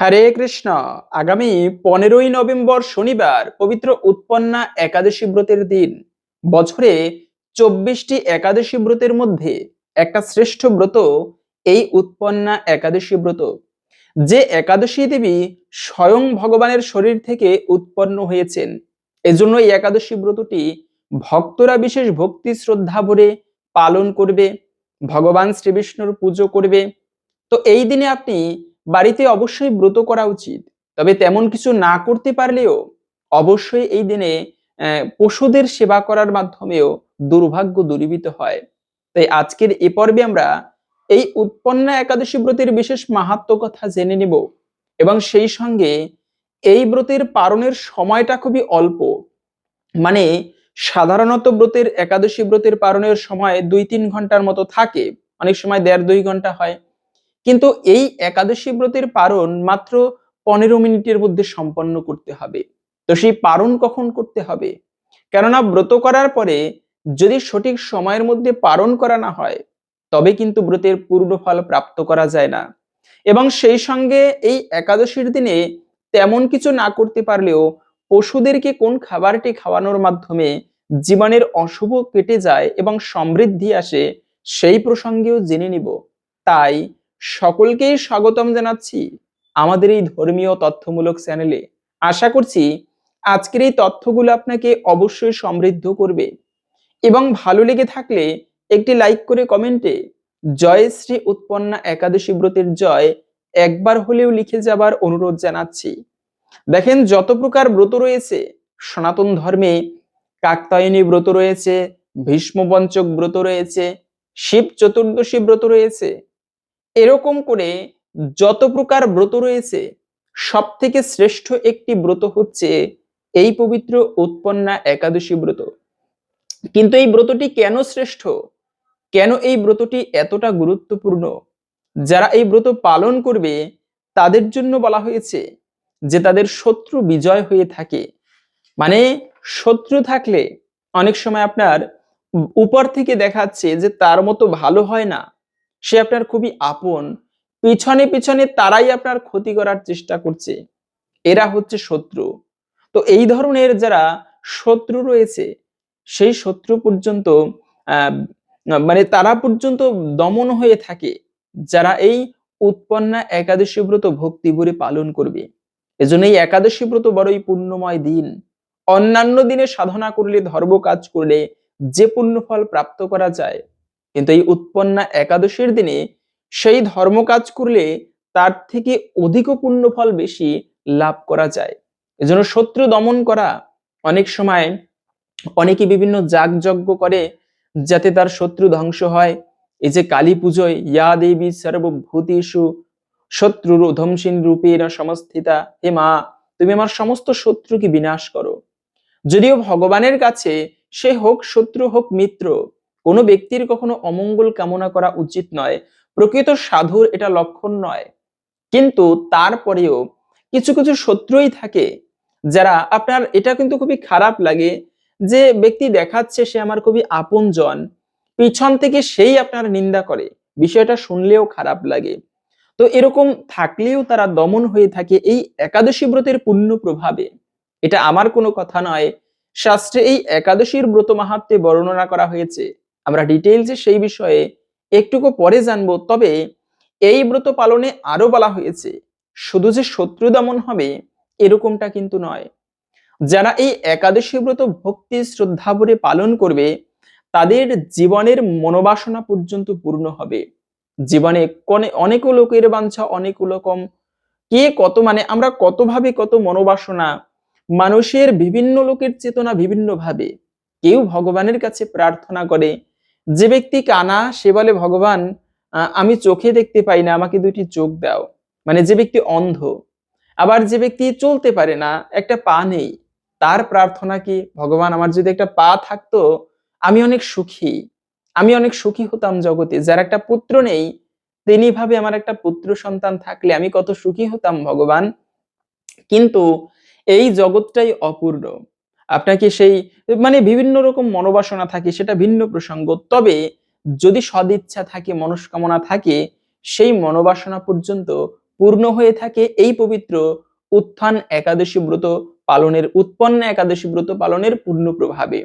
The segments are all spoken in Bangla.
হরে কৃষ্ণ। আগামী পনেরোই নভেম্বর শনিবার পবিত্র উৎপন্না একাদশী ব্রতের দিন। বছরে চব্বিশটি একাদশী ব্রতের মধ্যে একটা শ্রেষ্ঠ ব্রত এই উৎপন্না একাদশী ব্রত। যে একাদশী দেবী স্বয়ং ভগবানের শরীর থেকে উৎপন্ন হয়েছেন, এজন্য এই একাদশী ব্রতটি ভক্তরা বিশেষ ভক্তি শ্রদ্ধা ভরে পালন করবে, ভগবান শ্রীবিষ্ণুর পুজো করবে। তো এই দিনে আপনি বাড়িতে অবশ্যই ব্রত করা উচিত। তবে তেমন কিছু না করতে পারলেও অবশ্যই এই দিনে পশুদের সেবা করার মাধ্যমেও দুর্ভাগ্য দূরীভূত হয়। তাই আজকের এ পর্বে আমরা এই উৎপন্না একাদশী ব্রতের বিশেষ মাহাত্ম কথা জেনে নেব এবং সেই সঙ্গে এই ব্রতের পালনের সময়টা খুবই অল্প। মানে সাধারণত ব্রতের একাদশী ব্রতের পালনের সময় দুই তিন ঘণ্টার মতো থাকে। অনেক সময় দেড় দুই ঘণ্টা হয়। কিন্তু এই একাদশী ব্রতের পারণ মাত্র পনেরো মিনিটের মধ্যে সম্পন্ন করতে হবে। তো সেই পারণ কখন করতে হবে? কেননা ব্রত করার পরে যদি সঠিক সময়ের মধ্যে পারণ করা না হয়, তবে কিন্তু ব্রতের পূর্ণ ফল প্রাপ্ত করা যায় না। এবং সেই সঙ্গে এই একাদশীর দিনে তেমন কিছু না করতে পারলেও পশুদেরকে কোন খাবারটি খাওয়ানোর মাধ্যমে জীবনের অশুভ কেটে যায় এবং সমৃদ্ধি আসে, সেই প্রসঙ্গেও জেনে নিব। তাই সকলকেই স্বাগতম জানাচ্ছি আমাদের এই ধর্মীয় তথ্যমূলক চ্যানেলে। আশা করছি আজকের এই তথ্যগুলো আপনাকে অবশ্যই সমৃদ্ধ করবে এবং ভালো লেগে থাকলে একটি লাইক করে কমেন্টে জয় শ্রী উৎপন্না একাদশী ব্রতের জয় একবার হলেও লিখে যাবার অনুরোধ জানাচ্ছি। দেখেন, যত প্রকার ব্রত রয়েছে, সনাতন ধর্মে কাকতায়নী ব্রত রয়েছে ভীষ্মপঞ্চক ব্রত রয়েছে, শিব চতুর্দশী ব্রত রয়েছে এরকম করে যত প্রকার ব্রত রয়েছে সব থেকে শ্রেষ্ঠ একটি ব্রত হচ্ছে এই পবিত্র উৎপন্না একাদশী ব্রত। কিন্তু এই ব্রতটি কেন শ্রেষ্ঠ? কেন এই ব্রতটি এতটা গুরুত্বপূর্ণ? যারা এই ব্রত পালন করবে, তাদের জন্য বলা হয়েছে যে তাদের শত্রু বিজয় হয়ে থাকে। মানে শত্রু থাকলে অনেক সময় আপনার উপর থেকে দেখাচ্ছে যে তার মতো ভালো হয় না। সে আপনার খুবই আপন। পিছনে পিছনে তারাই আপনার ক্ষতি করার চেষ্টা করছে। এরা হচ্ছে শত্রু। তো এই ধরনের যারা শত্রু রয়েছে, সেই শত্রু পর্যন্ত মানে তারা পর্যন্ত দমন হয়ে থাকে, যারা এই উৎপন্না একাদশী ব্রত ভক্তি ভরে পালন করবে। এজন্য এই একাদশী ব্রত বড়ই পুণ্যময় দিন। অন্যান্য দিনে সাধনা করলে, ধর্ম কাজ করলে যে পুণ্য ফল প্রাপ্ত করা যায় কিন্তু এই উৎপন্না একাদশীর দিনে সেই ধর্ম কাজ করলে তার থেকে অধিক পুণ্য ফল বেশি লাভ করা যায়। এজন্য শত্রু দমন করা অনেক সময় অনেকে বিভিন্ন যাগযজ্ঞ করে যাতে তার শত্রু ধ্বংস হয়। এই যে কালী পুজোয়, ইয়া দেবী সর্বভূতিষু, শত্রুর ধ্বংসীন রূপের সমস্থিতা, হে মা, তুমি আমার সমস্ত শত্রুকে বিনাশ করো। যদিও ভগবানের কাছে সে হোক শত্রু হোক মিত্র কোনো ব্যক্তির কখনো অমঙ্গল কামনা করা উচিত নয়। প্রকৃত সাধুর এটা লক্ষণ নয়। কিন্তু তারপরেও কিছু কিছু শত্রুই থাকে যারা আপনার এটা কিন্তু খুবই খারাপ লাগে যে ব্যক্তি দেখাচ্ছে সে আমার খুবই আপনজন, পিছন থেকে সেই আপনার নিন্দা করে। বিষয়টা শুনলেও খারাপ লাগে। তো এরকম থাকলেও তারা দমন হয়ে থাকে এই একাদশী ব্রতের পুণ্য প্রভাবে। এটা আমার কোনো কথা নয়। শাস্ত্রে এই একাদশীর ব্রত মাহাত্মে বর্ণনা করা হয়েছে। আমরা ডিটেইলসে সেই বিষয়ে একটুকু পরে জানব, তবে এই ব্রত পালনে আরও বলা হয়েছে, শুধু যে শত্রু দমন হবে এরকমটা কিন্তু নয়। যারা এই একাদশী ব্রত ভক্তি শ্রদ্ধা ভরে পালন করবে, তাদের জীবনের মনোবাসনা পর্যন্ত পূর্ণ হবে। জীবনে কনে- অনেক লোকের বাঞ্ছা, অনেক রকম কে কত মানে আমরা কতভাবে কত মনোবাসনা, মানুষের বিভিন্ন লোকের চেতনা বিভিন্ন ভাবে কেউ ভগবানের কাছে প্রার্থনা করে যে ব্যক্তি কানা, সে বলে, ভগবান আমি চোখে দেখতে পাই না, আমাকে দুটি চোখ দাও। মানে যে ব্যক্তি অন্ধ। আবার যে ব্যক্তি চলতে পারে না, একটা পা নেই, তার প্রার্থনা কি, ভগবান, আমার যদি একটা পা থাকতো, আমি অনেক সুখী, আমি অনেক সুখী হতাম জগতে, যার একটা পুত্র নেই, তিনি ভাবে আমার একটা পুত্র সন্তান থাকলে আমি কত সুখী হতাম, ভগবান? কিন্তু এই জগৎটাই অপূর্ণ। আপনাকে সেই মানে বিভিন্ন রকম মনোবাসনা থাকে, সেটা ভিন্ন প্রসঙ্গ। তবে যদি সদিচ্ছা থাকে, মনস্কামনা থাকে, সেই মনোবাসনা পর্যন্ত পূর্ণ হয়ে থাকে এই পবিত্র উত্থান একাদশী ব্রত পালনের, উৎপন্ন একাদশী ব্রত পালনের পূর্ণ প্রভাবে।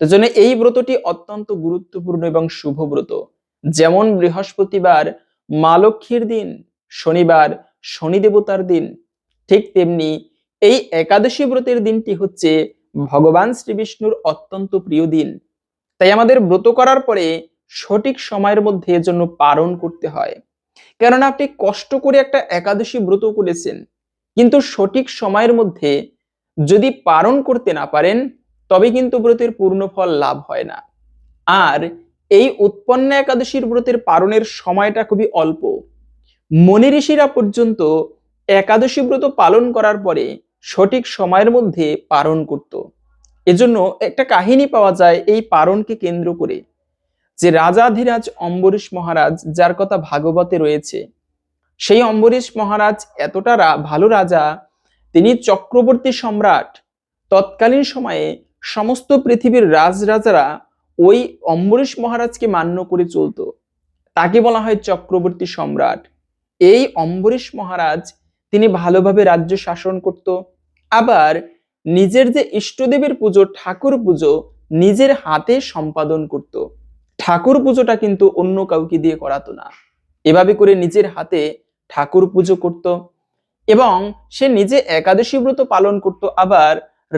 তো জন্য এই ব্রতটি অত্যন্ত গুরুত্বপূর্ণ এবং শুভ ব্রত। যেমন বৃহস্পতিবার মা লক্ষ্মীর দিন, শনিবার শনি দেবতার দিন, ঠিক তেমনি এই একাদশী ব্রতের দিনটি হচ্ছে ভগবান শ্রী বিষ্ণুর অত্যন্ত প্রিয় দিন। তাই আমাদের ব্রত করার পরে সঠিক সময়ের মধ্যে এর জন্য পালন করতে হয়। কেননা আপনি কষ্ট করে একটা একাদশী ব্রত করেছেন, কিন্তু সঠিক সময়ের মধ্যে যদি পালন করতে না পারেন, তবে কিন্তু ব্রতের পূর্ণ ফল লাভ হয় না। আর এই উৎপন্ন একাদশীর ব্রতের পালনের সময়টা খুবই অল্প। মনি ঋষিরা পর্যন্ত একাদশী ব্রত পালন করার পরে সঠিক সময়ের মধ্যে পালন করত। এজন্য একটা কাহিনী পাওয়া যায় এই পারণকে কেন্দ্র করে, যে রাজাধিরাজ অম্বরীশ মহারাজ যার কথা ভাগবতে রয়েছে, সেই অম্বরীশ মহারাজ এতটা ভালো রাজা, তিনি চক্রবর্তী সম্রাট, তৎকালীন সময়ে সমস্ত পৃথিবীর রাজরাজারা ওই অম্বরীশ মহারাজকে মান্য করে চলতো। তাকে বলা হয় চক্রবর্তী সম্রাট। এই অম্বরীশ মহারাজ তিনি ভালোভাবে রাজ্য শাসন করত আবার নিজের যে ইষ্টদেবের পুজো, ঠাকুর পুজো, নিজের হাতে সম্পাদন করত। ঠাকুর পুজোটা কিন্তু অন্য কাউকে দিয়ে করাতো না। এভাবে করে নিজের হাতে ঠাকুর পুজো করত এবং সে নিজে একাদশী ব্রত পালন করত, আবার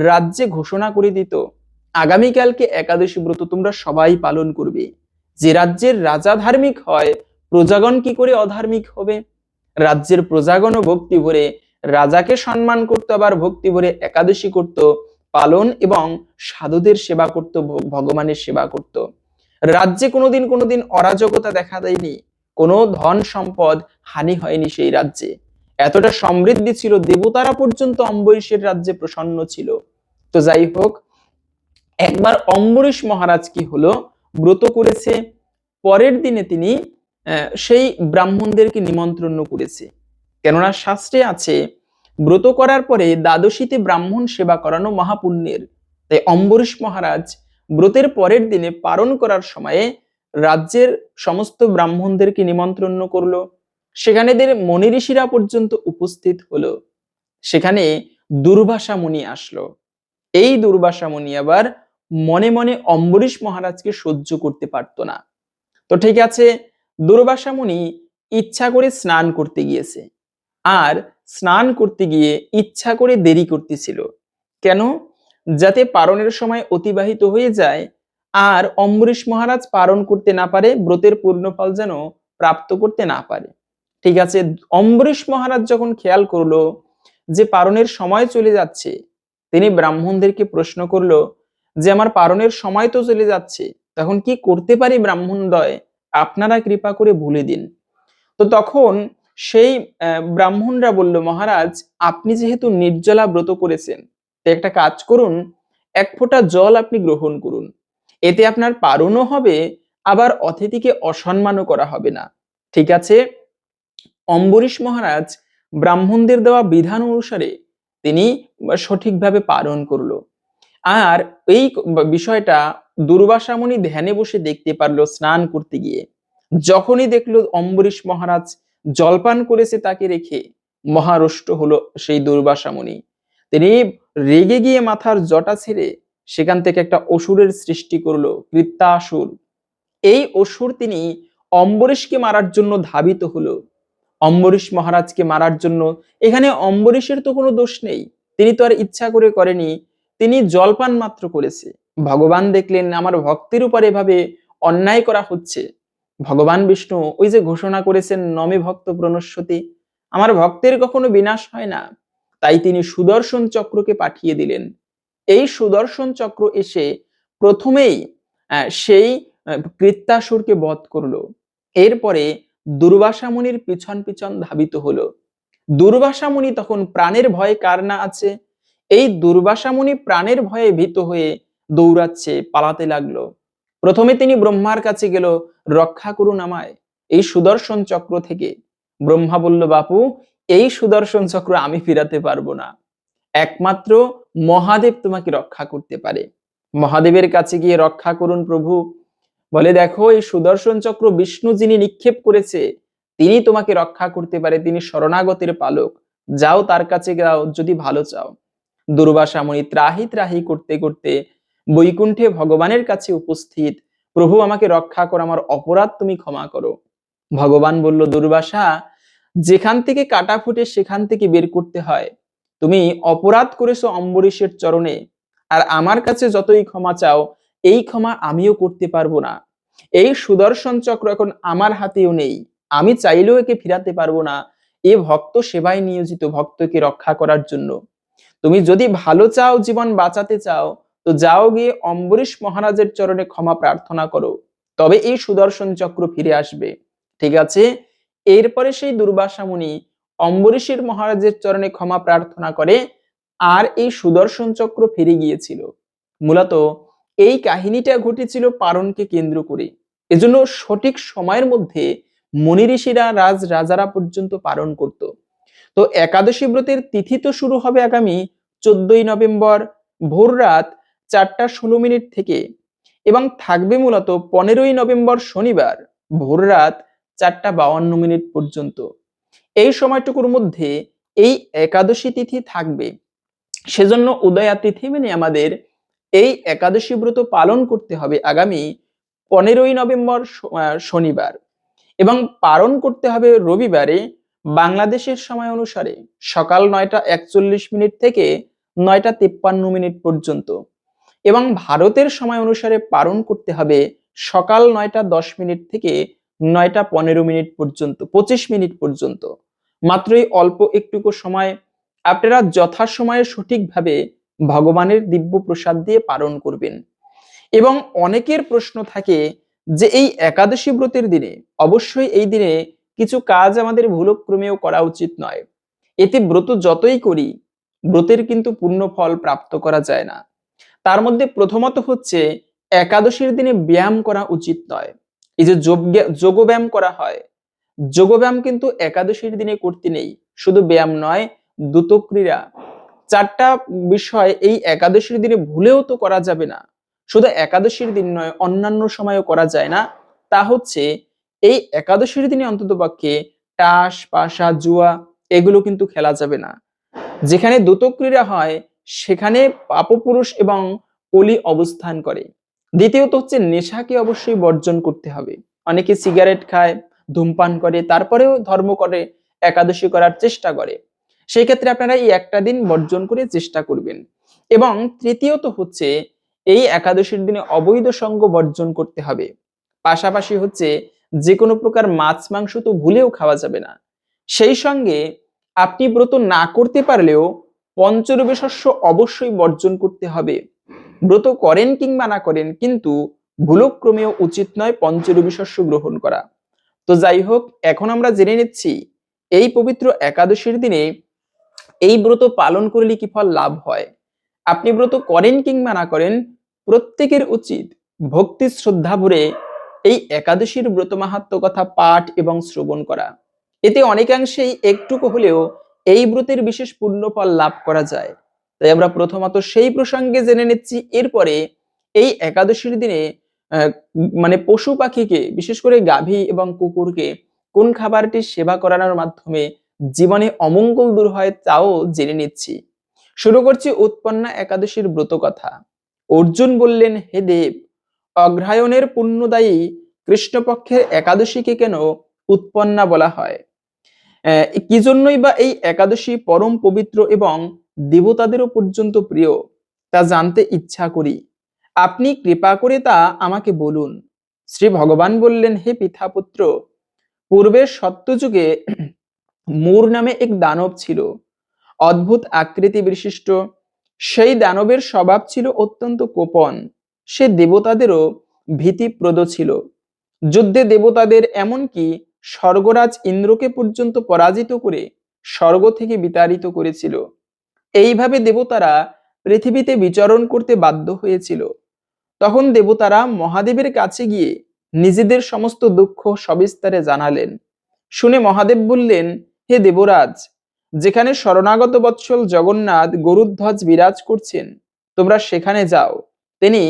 রাজ্যে ঘোষণা করে দিত, আগামীকালকে একাদশী ব্রত তোমরা সবাই পালন করবে। যে রাজ্যের রাজা ধার্মিক হয়, প্রজাগণ কি করে অধার্মিক হবে? রাজ্যের প্রজাগণও ভক্তি ভরে রাজাকে সম্মান করত, আবার ভক্তি ভরে একাদশী করত, পালন এবং সাধুদের সেবা করত ভগবানের সেবা করত। রাজ্যে কোনোদিন কোনোদিন অরাজকতা দেখা দেয়নি, কোনো ধন সম্পদ হানি হয়নি সেই রাজ্যে। এতটা সমৃদ্ধি ছিল, দেবতারা পর্যন্ত অম্বরীশের রাজ্যে প্রসন্ন ছিল। তো যাই হোক, একবার অম্বরীশ মহারাজ কি হলো, ব্রত করেছে, পরের দিনে তিনি সেই ব্রাহ্মণদেরকে নিমন্ত্রণ করেছে। কেননা শাস্ত্রে আছে ব্রত করার পরে দ্বাদশীতে ব্রাহ্মণ সেবা করানো মহাপুণ্যের। তাই অম্বরীশ মহারাজ ব্রতের পরের দিনে পালন করার সময়ে রাজ্যের সমস্ত ব্রাহ্মণদেরকে নিমন্ত্রণ করল। সেখানেদের মনি ঋষিরা পর্যন্ত উপস্থিত হলো। সেখানে দুর্বাসা মুনি আসলো। এই দুর্বাসা মুনি আবার মনে মনে অম্বরীশ মহারাজকে সহ্য করতে পারতো না। তো ঠিক আছে, দুর্বাসা মুনি ইচ্ছা করে স্নান করতে গিয়েছে। আর স্নান করতে গিয়ে ইচ্ছা করে দেরি করতেছিল। কেন? যাতে পারণের সময় অতিবাহিত হয়ে যায় আর অম্বরীশ মহারাজ পারণ করতে না পারে, ব্রতের পূর্ণফল যেন প্রাপ্ত করতে না পারে। ঠিক আছে, অম্বরীশ মহারাজ যখন খেয়াল করল যে পারণের সময় চলে যাচ্ছে, তিনি ব্রাহ্মণদেরকে প্রশ্ন করল যে, আমার পারণের সময় তো চলে যাচ্ছে, তখন কি করতে পারি ব্রাহ্মণদয় আপনারা কৃপা করে ভুলে দিন। তো তখন সেই ব্রাহ্মণরা বলল, মহারাজ, আপনি যেহেতু নির্জলা ব্রত করেছেন তো একটা কাজ করুন, এক ফোঁটা জল আপনি গ্রহণ করুন। এতে আপনার পারণও হবে, আবার অতিথিকে অসম্মানও করা হবে না। ঠিক আছে? অম্বরীশ মহারাজ ব্রাহ্মণদের দেওয়া বিধান অনুসারে তিনি সঠিকভাবে পালন করল। আর এই বিষয়টা দুর্বাসামণি ধ্যানে বসে দেখতে পারল স্নান করতে গিয়ে। যখনই দেখল অম্বরীশ মহারাজ জলপান করেছে তাকে রেখে মহারুষ্ট হলো সেই দুর্বাসা মুনি তিনি রেগে গিয়ে মাথার জটা ছেড়ে সেখান থেকে একটা অসুরের সৃষ্টি করল, কৃত্তাসুর। এই অসুর তিনি অম্বরীশকে মারার জন্য ধাবিত হলো। অম্বরীশ মহারাজকে মারার জন্য, এখানে অম্বরীশের তো কোনো দোষ নেই, তিনি তো আর ইচ্ছা করে করেনি, তিনি জলপান মাত্র করেছে। ভগবান দেখলেন, আমার ভক্তের উপর এভাবে অন্যায় করা হচ্ছে। ভগবান বিষ্ণু ওই যে ঘোষণা করেছেন নমে ভক্ত প্রণস্বতী আমার ভক্তের কখনো বিনাশ হয় না। তাই তিনি সুদর্শন চক্রকে পাঠিয়ে দিলেন। এই সুদর্শন চক্র এসে প্রথমেই সেই আহ, কৃত্তাসুরকে বধ করল। এরপরে দুর্বাসা মুনির পিছন পিছন ধাবিত হলো। দুর্বাসা মুনি তখন প্রাণের ভয়ে কার না আছে? এই দুর্বাসা মুনি প্রাণের ভয়ে ভীত হয়ে দৌড়াচ্ছে পালাতে লাগল। প্রথমে তিনি ব্রহ্মার কাছে গেল, রক্ষা করুন আমায়। এই সুদর্শন চক্র থেকে। ব্রহ্মা বলল, বাপু, এই সুদর্শন চক্র আমি ফিরাতে পারব না। একমাত্র মহাদেব তোমাকে রক্ষা করতে পারে। মহাদেবের কাছে গিয়ে রক্ষা করুন প্রভু। বলে, দেখো, এই সুদর্শন চক্র বিষ্ণু যিনি নিক্ষেপ করেছে তিনি তোমাকে রক্ষা করতে পারে। তিনি শরণাগতের পালক। যাও তার কাছে যাও যদি ভালো চাও। দুর্বাসা মুনি ত্রাহি ত্রাহি করতে করতে বৈকুণ্ঠে ভগবানের কাছে উপস্থিত। প্রভু, আমাকে রক্ষা করো, আমার অপরাধ তুমি ক্ষমা করো। ভগবান বলল, দুর্বাসা, যেখান থেকে কাটা ফুটে সেখান থেকে বের করতে হয়। তুমি অপরাধ করেছ অম্বরীশের চরণে, আর আমার কাছে যতই ক্ষমা চাও, এই ক্ষমা আমিও করতে পারব না। এই সুদর্শন চক্র এখন আমার হাতেও নেই। আমি চাইলেও একে ফিরাতে পারব না। এ ভক্ত সেবায় নিয়োজিত, ভক্তকে রক্ষা করার জন্য। তুমি যদি ভালো চাও, জীবন বাঁচাতে চাও তো যাও গিয়ে অম্বরীশ মহারাজের চরণে ক্ষমা প্রার্থনা করো, তবে এই সুদর্শন চক্র ফিরে আসবে। ঠিক আছে? এরপরে সেই দুর্বাসা মুনি অম্বরীশের মহারাজের চরণে ক্ষমা প্রার্থনা করে, আর এই সুদর্শন চক্র ফিরে গিয়েছিল। মূলত এই কাহিনীটা ঘটেছিল পারণকে কেন্দ্র করে। এজন্য সঠিক সময়ের মধ্যে মুনি ঋষিরা রাজ রাজারা পর্যন্ত পালন করত। তো একাদশী ব্রতের তিথি তো শুরু হবে আগামী চোদ্দই নভেম্বর ভোর রাত চারটা ষোলো মিনিট থেকে এবং থাকবে মূলত পনেরোই নভেম্বর শনিবার ভোর রাত চারটা বাউান্ন মিনিট পর্যন্ত। এই সময়টুকুর মধ্যে এই একাদশী তিথি থাকবে। সেজন্য উদয়া তিথি মেনে আমাদের এই একাদশী ব্রত পালন করতে হবে আগামী পনেরোই নভেম্বর শনিবার এবং পালন করতে হবে রবিবারে বাংলাদেশের সময় অনুসারে সকাল নয়টা একচল্লিশ মিনিট থেকে নয়টা তিপ্পান্ন মিনিট পর্যন্ত। এবং ভারতের সময় অনুসারে পালন করতে হবে সকাল নয়টা দশ মিনিট থেকে নয়টা পনেরো মিনিট পর্যন্ত, পঁচিশ মিনিট পর্যন্ত। মাত্রই অল্প একটুকু সময় আপনারা যথাসময়ে সঠিকভাবে ভগবানের দিব্য প্রসাদ দিয়ে পালন করবেন। এবং অনেকের প্রশ্ন থাকে যে এই একাদশী ব্রতের দিনে অবশ্যই এই দিনে কিছু কাজ আমাদের ভুলক্রমেও করা উচিত নয়। এতে ব্রত যতই করি, ব্রতের কিন্তু পূর্ণ ফল প্রাপ্ত করা যায় না। তার মধ্যে প্রথমত হচ্ছে একাদশীর দিনে ব্যায়াম করা উচিত নয়। এই যে যোগ ব্যায়াম করা হয় যোগ ব্যায়াম কিন্তু একাদশীর দিনে করতে নেই। শুধু ব্যায়াম নয় দ্রুত ক্রীড়া চারটা বিষয় এই একাদশীর দিনে ভুলেও তো করা যাবে না। শুধু একাদশীর দিন নয়, অন্যান্য সময়ও করা যায় না। তা হচ্ছে, এই একাদশীর দিনে অন্তত পক্ষে টাস, পাশা, জুয়া, এগুলো কিন্তু খেলা যাবে না। যেখানে দ্রুত ক্রীড়া হয় সেখানে পাপপুরুষ এবং কলি অবস্থান করে। দ্বিতীয়ত হচ্ছে নেশাকে অবশ্যই বর্জন করতে হবে। অনেকে সিগারেট খায়, ধূমপান করে, তারপরেও ধর্ম করে, একাদশী করার চেষ্টা করে। সেই ক্ষেত্রে আপনারা এই একটা দিন বর্জন করে চেষ্টা করবেন। এবং তৃতীয়ত হচ্ছে এই একাদশীর দিনে অবৈধ সঙ্গ বর্জন করতে হবে। পাশাপাশি হচ্ছে যে কোনো প্রকার মাছ, মাংস তো ভুলেও খাওয়া যাবে না। সেই সঙ্গে আপনি ব্রত না করতে পারলেও পঞ্চরূপে শস্য অবশ্যই বর্জন করতে হবে। ব্রত করেন কিংবা না করেন, কিন্তু ভুলক্রমেও উচিত নয় পঞ্চরূপী শস্য গ্রহণ করা। তো যাই হোক, এখন আমরা জেনে নিচ্ছি, এই পবিত্র একাদশীর দিনে এই ব্রত পালন করলে কি ফল লাভ হয়? আপনি ব্রত করেন কিংবা না করেন, প্রত্যেকের উচিত ভক্তি শ্রদ্ধা ভরে এই একাদশীর ব্রত মাহাত্ম কথা পাঠ এবং শ্রবণ করা। এতে অনেকাংশেই একটুকু হলেও এই ব্রতের বিশেষ পুণ্যফল লাভ করা যায়। তাই আমরা প্রথমত সেই প্রসঙ্গে জেনে নিচ্ছি, এরপরে এই একাদশীর দিনে মানে পশু পাখিকে, বিশেষ করে গাভী এবং কুকুরকে কোন খাবারটি সেবা করানোর মাধ্যমে জীবনে অমঙ্গল দূর হয় তাও জেনে নিচ্ছি। শুরু করছি উৎপন্না একাদশীর ব্রত কথা। অর্জুন বললেন, হে দেব অগ্রায়ণের পুণ্যদায়ী কৃষ্ণপক্ষের একাদশীকে কেন উৎপন্না বলা হয়? কি জন্যই বা এই একাদশী পরম পবিত্র এবং দেবতাদেরও পর্যন্ত প্রিয়, তা জানতে ইচ্ছা করি। আপনি কৃপা করে তা আমাকে বলুন। শ্রী ভগবান বললেন, হে পিতাপুত্র পূর্বের সত্যযুগে মূর নামে এক দানব ছিল, অদ্ভুত আকৃতি বিশিষ্ট। সেই দানবের স্বভাব ছিল অত্যন্ত কোপন। সে দেবতাদেরও ভীতিপ্রদ ছিল। যুদ্ধে দেবতাদের এমনকি স্বর্গরাজ ইন্দ্রকে পর্যন্ত পরাজিত করে স্বর্গ থেকে বিতাড়িত করেছিল। এইভাবে দেবতারা পৃথিবীতে বিচরণ করতে বাধ্য হয়েছিল। তখন দেবতারা মহাদেবের কাছে গিয়ে নিজেদের সমস্ত দুঃখ সবিস্তারে জানালেন। শুনে মহাদেব বললেন, হে দেবরাজ, যেখানে শরণাগত বৎসল জগন্নাথ গরুধ্বজ বিরাজ করছেন, তোমরা সেখানে যাও। তিনি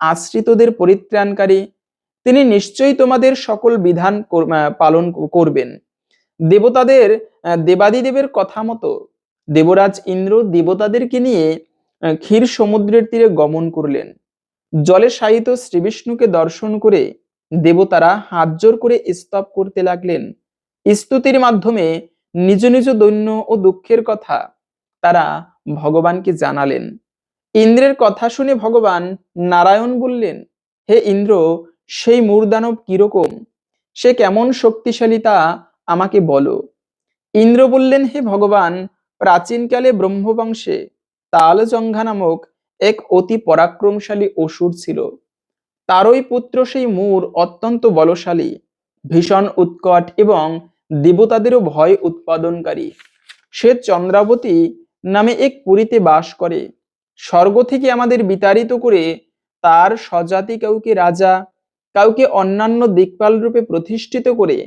আশ্রিতদের পরিত্রাণকারী তিনি নিশ্চয়ই তোমাদের সকল বিধান পালন করবেন। দেবতাদের দেবাদিদেবের কথা মতো দেবরাজ ইন্দ্র দেবতাদেরকে নিয়ে ক্ষীর সমুদ্রের তীরে গমন করলেন। জলে শায়িত শ্রীবিষ্ণুকে দর্শন করে দেবতারা হাত জোর করে স্তব করতে লাগলেন। স্তুতির মাধ্যমে নিজ নিজ দৈন্য ও দুঃখের কথা তারা ভগবানকে জানালেন। ইন্দ্রের কথা শুনে ভগবান নারায়ণ বললেন, হে ইন্দ্র সেই মূর্দানব কীরকম? সে কেমন শক্তিশালী তা আমাকে বলো। ইন্দ্র বললেন, হে ভগবান, প্রাচীনকালে ব্রহ্মবংশে তালজঙ্ঘা নামক এক অতি পরাক্রমশালী অসুর ছিল। তারই পুত্র সেই মূর অত্যন্ত বলশালী, ভীষণ উৎকট এবং দেবতাদেরও ভয় উৎপাদনকারী। সে চন্দ্রাবতী নামে এক পুরীতে বাস করে। স্বর্গ থেকে আমাদের বিতাড়িত করে তার স্বজাতি কাউকে রাজা কাউকে অন্যান্য দিকপাল রূপে প্রতিষ্ঠিত করে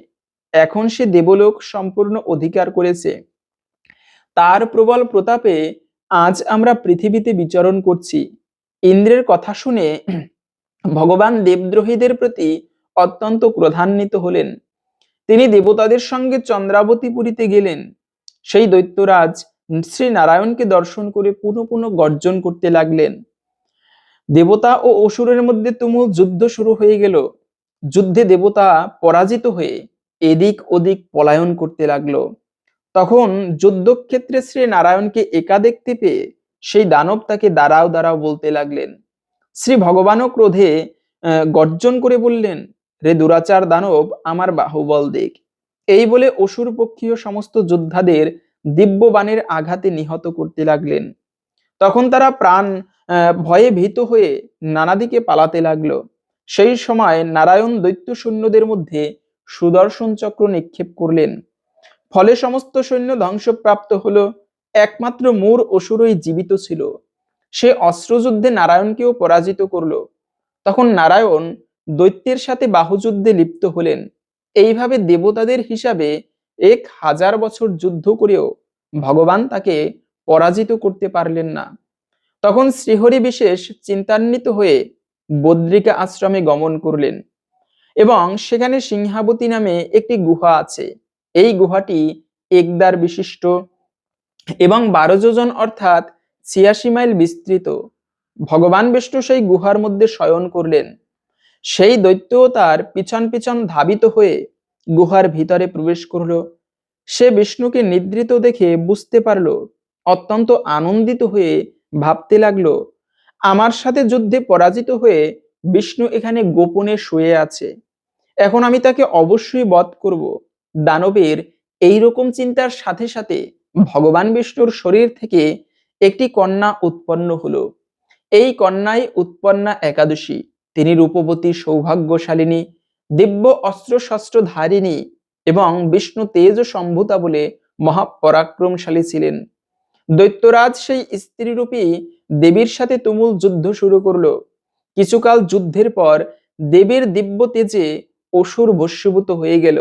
এখন সে দেবলোক সম্পূর্ণ অধিকার করেছে। তার প্রবল প্রতাপে আজ আমরা পৃথিবীতে বিচরণ করছি। ইন্দ্রের কথা শুনে ভগবান দেবদ্রোহীদের প্রতি অত্যন্ত ক্রধান্বিত হলেন। তিনি দেবতাদের সঙ্গে চন্দ্রাবতীপুরীতে গেলেন। সেই দৈত্যরাজ শ্রী নারায়ণকে দর্শন করে পুনঃ পুনঃ গর্জন করতে লাগলেন। দেবতা ও অসুরের মধ্যে তুমুল যুদ্ধ শুরু হয়ে গেল। যুদ্ধে দেবতা পরাজিত হয়ে এদিক ওদিক পলায়ন করতে লাগল। তখন যুদ্ধক্ষেত্রে শ্রী নারায়ণকে একা দেখতে পেয়ে সেই দানব তাকে দাঁড়াও দাঁড়াও বলতে লাগলেন। শ্রী ভগবানও ক্রোধে গর্জন করে বললেন, রে দুরাচার দানব, আমার বাহুবল দেখ। এই বলে অসুর পক্ষীয় সমস্ত যোদ্ধাদের দিব্য বাণের আঘাতে নিহত করতে লাগলেন। তখন তারা প্রাণ ভয়ে ভীত হয়ে নানা দিকে পালাতে লাগল। সেই সময় নারায়ণ দৈত্য সৈন্যদের মধ্যে সুদর্শন চক্র নিক্ষেপ করলেন। ফলে সমস্ত সৈন্য ধ্বংসপ্রাপ্ত হলো। একমাত্র মূর অসুরই জীবিত ছিল। সে অস্ত্রযুদ্ধে নারায়ণকেও পরাজিত করল। তখন নারায়ণ দৈত্যের সাথে বাহুযুদ্ধে লিপ্ত হলেন। এইভাবে দেবতাদের হিসাবে এক হাজার বছর যুদ্ধ করেও ভগবান তাকে পরাজিত করতে পারলেন না। তখন শ্রীহরি বিশেষ চিন্তান্বিত হয়ে বদ্রিকা আশ্রমে গমন করলেন এবং সেখানে সিংহাবতী নামে একটি গুহা আছে। এই গুহাটি একদার বিশিষ্ট এবং বারো যোজন অর্থাৎ ছিয়াশি মাইল বিস্তৃত। ভগবান বিষ্ণু সেই গুহার মধ্যে শয়ন করলেন। সেই দৈত্য তার পিছন পিছন ধাবিত হয়ে গুহার ভিতরে প্রবেশ করল। সে বিষ্ণুকে নিদ্রিত দেখে বুঝতে পারল, অত্যন্ত আনন্দিত হয়ে ভাবতে লাগল, আমার সাথে যুদ্ধে পরাজিত হয়ে বিষ্ণু এখানে গোপনে শুয়ে আছে। এখন আমি তাকে অবশ্যই বধ করব। দানবের এই রকম চিন্তার সাথে সাথে ভগবান বিষ্ণুর শরীর থেকে একটি কন্যা উৎপন্ন হলো। এই কন্যাই উৎপন্না একাদশী। তিনি রূপবতী, সৌভাগ্যশালিনী, দিব্য অস্ত্র শস্ত্র ধারিণী এবং বিষ্ণু তেজ সম্ভূতা বলে মহাপরাক্রমশালী ছিলেন। দৈত্যরাজ সেই স্ত্রীরূপী দেবীর সাথে তুমুল যুদ্ধ শুরু করল। কিছুকাল যুদ্ধের পর দেবীর দিব্য তেজে অসুর ভস্মীভূত হয়ে গেল।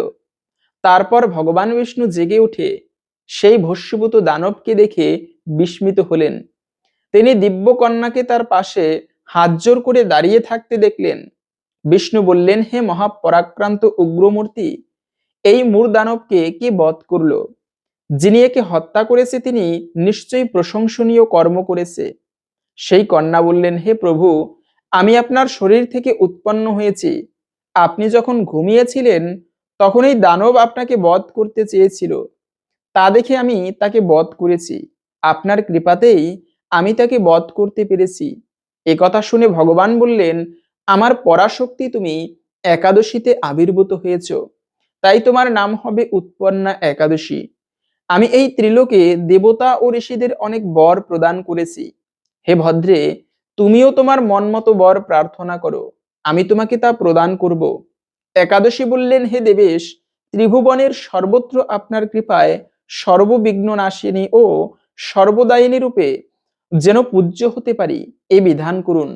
তারপর ভগবান বিষ্ণু জেগে উঠে সেই ভস্মীভূত দানবকে দেখে বিস্মিত হলেন। তিনি দিব্য কন্যাকে তার পাশে হাত জোর করে দাঁড়িয়ে থাকতে দেখলেন। বিষ্ণু বললেন, হে মহাপরাক্রান্ত উগ্রমূর্তি, এই মূর দানবকে কে বধ করল? যিনি একে হত্যা করেছে, তিনি নিশ্চয়ই প্রশংসনীয় কর্ম করেছে। সেই কন্যা বললেন, হে প্রভু, আমি আপনার শরীর থেকে উৎপন্ন হয়েছি। আপনি যখন ঘুমিয়েছিলেন তখন এই দানব আপনাকে বধ করতে চেয়েছিল। তা দেখে আমি তাকে বধ করেছি। আপনার কৃপাতেই আমি তাকে বধ করতে পেরেছি। এ কথা শুনে ভগবান বললেন, আমার পরাশক্তি তুমি একাদশীতে আবির্ভূত হয়েছ। তাই তোমার নাম হবে উৎপন্না একাদশী। আমি এই ত্রিলোকে দেবতা ও ঋষিদের অনেক বর প্রদান করেছি। হে ভদ্রে, তুমিও তোমার মন মতো বর প্রার্থনা করো, আমি তোমাকে তা প্রদান করব। একাদশী বললেন, হে দেবেশ, ত্রিভুবনের সর্বত্র আপনার কৃপায় সর্ববিঘ্ন নাশিনী ও সর্বদায়িনী রূপে যেন পূজ্য হতে পারি এই বিধান করুন।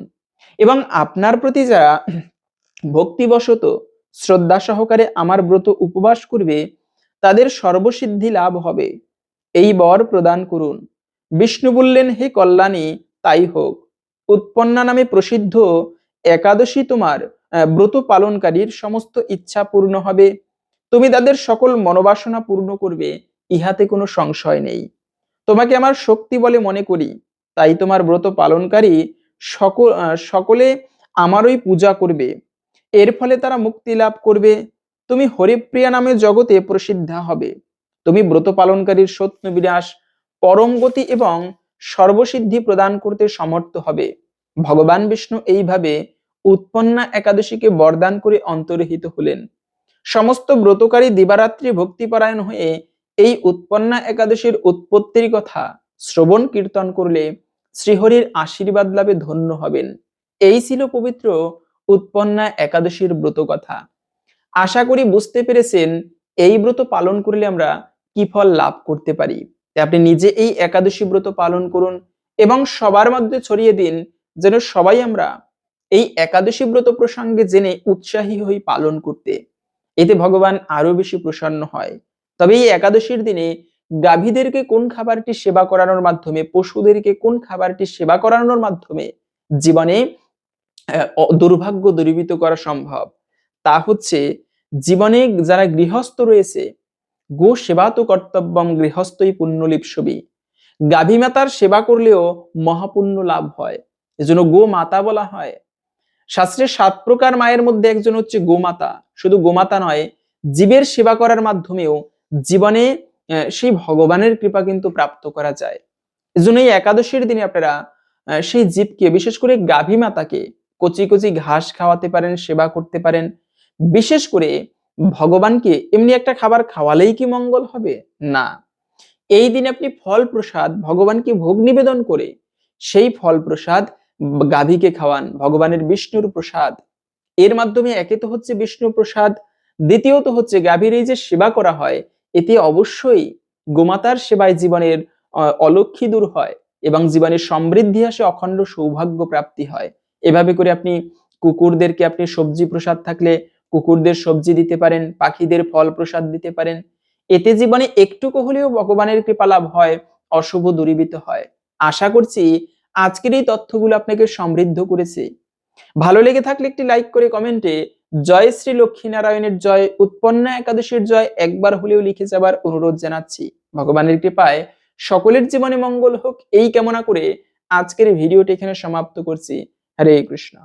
এবং আপনার প্রতি যারা ভক্তিবশত শ্রদ্ধা সহকারে আমার ব্রত উপবাস করবে তাদের সর্বসিদ্ধি লাভ হবে। এই বর প্রদান করুন। বিষ্ণু বললেন, হে কল্যাণী, তাই হোক। উৎপন্না নামে প্রসিদ্ধ একাদশী তোমার ব্রত পালনকারীর সমস্ত ইচ্ছা পূর্ণ হবে। তুমি তাদের সকল মনোবাসনা পূর্ণ করবে, ইহাতে কোনো সংশয় নেই। তোমাকে আমার শক্তি বলে মনে করি। তাই তোমার ব্রত পালনকারী সকল সকলে আমারই পূজা করবে। এর ফলে তারা মুক্তি লাভ করবে। তুমি হরিপ্রিয়া নামে জগতে প্রসিদ্ধা হবে। তুমি ব্রত পালনকারীর সত্য বিনাশ, পরম গতি এবং সর্বসিদ্ধি প্রদান করতে সমর্থ হবে। ভগবান বিষ্ণু এইভাবে উৎপন্না একাদশীকে বরদান করে অন্তর্হিত হলেন। সমস্ত ব্রতকারী দিবারাত্রি ভক্তিপরায়ণ হয়ে এই উৎপন্না একাদশীর উৎপত্তির কথা শ্রবণ কীর্তন করলে শ্রীহরির আশীর্বাদ লাভে ধন্য হবেন। এই ছিল পবিত্র উৎপন্না একাদশীর ব্রত কথা আশা করি বুঝতে পেরেছেন, এই ব্রত পালন করলে আমরা কি ফল লাভ করতে পারি। আপনি নিজে এই একাদশী ব্রত পালন করুন এবং সবার মধ্যে ছড়িয়ে দিন যেন সবাই আমরা এই একাদশী ব্রত প্রসঙ্গে জেনে উৎসাহী হই পালন করতে। এতে ভগবান আরও বেশি প্রসন্ন হয়। তবে এই একাদশীর দিনে গাভীদেরকে কোন খাবারটি সেবা করানোর মাধ্যমে, পশুদেরকে কোন খাবারটি সেবা করানোর মাধ্যমে জীবনে দুর্ভাগ্য দূরীভূত করা সম্ভব? তা হচ্ছে জীবনে যারা গৃহস্থ রয়েছে, গো সেবা তো কর্তব্যম গৃহস্থই পুণ্যলিপসবি। গাভী মাতার সেবা করলেও মহাপুণ্য লাভ হয়, এজন্য গো মাতা বলা হয়। শাস্ত্রের সাত প্রকার মায়ের মধ্যে একজন হচ্ছে গোমাতা শুধু গোমাতা নয়, জীবের সেবা করার মাধ্যমেও জীবনে সেই ভগবানের কৃপা কিন্তু প্রাপ্ত করা যায়। এজন্য এই একাদশীর দিনে আপনারা সেই জীবকে, বিশেষ করে গাভী মাতাকে, কচি কচি ঘাস খাওয়াতে পারেন, সেবা করতে পারেন বিশেষ করে ভগবানকে এমনি একটা খাবার খাওয়ালেই কি মঙ্গল হবে? না। এই দিনে আপনি ফল প্রসাদ ভগবানকে ভোগ নিবেদন করে সেই ফল প্রসাদ গাভীকে খাওয়ান, ভগবানের বিষ্ণুর প্রসাদ। এর মাধ্যমে একে তো হচ্ছে বিষ্ণু প্রসাদ, দ্বিতীয়ত হচ্ছে গাভীর এই যে সেবা করা হয়, এতে অবশ্যই গোমাতার সেবায় জীবনের অলক্ষী দূর হয় এবং জীবনের সমৃদ্ধি আসে, অখণ্ড সৌভাগ্য প্রাপ্তি হয়। এভাবে করে আপনি কুকুরদেরকে, আপনি সবজি প্রসাদ থাকলে কুকুরদের সবজি দিতে পারেন, পাখিদের ফল প্রসাদ দিতে পারেন। এতে জীবনে একটুকু হলেও ভগবানের কৃপা লাভ হয়, অশুভ দূরীভূত হয়। আশা করছি আজকের এই তথ্যগুলো আপনাকে সমৃদ্ধ করেছে। ভালো লেগে থাকলে একটি লাইক করে কমেন্টে জয় শ্রী লক্ষ্মীনারায়ণের জয়, উৎপন্না একাদশীর জয় একবার হলেও লিখে যাবার অনুরোধ জানাচ্ছি। ভগবানের কৃপায় সকলের জীবনে মঙ্গল হোক, এই কামনা করে আজকের ভিডিওটি এখানে সমাপ্ত করছি। হরে কৃষ্ণ।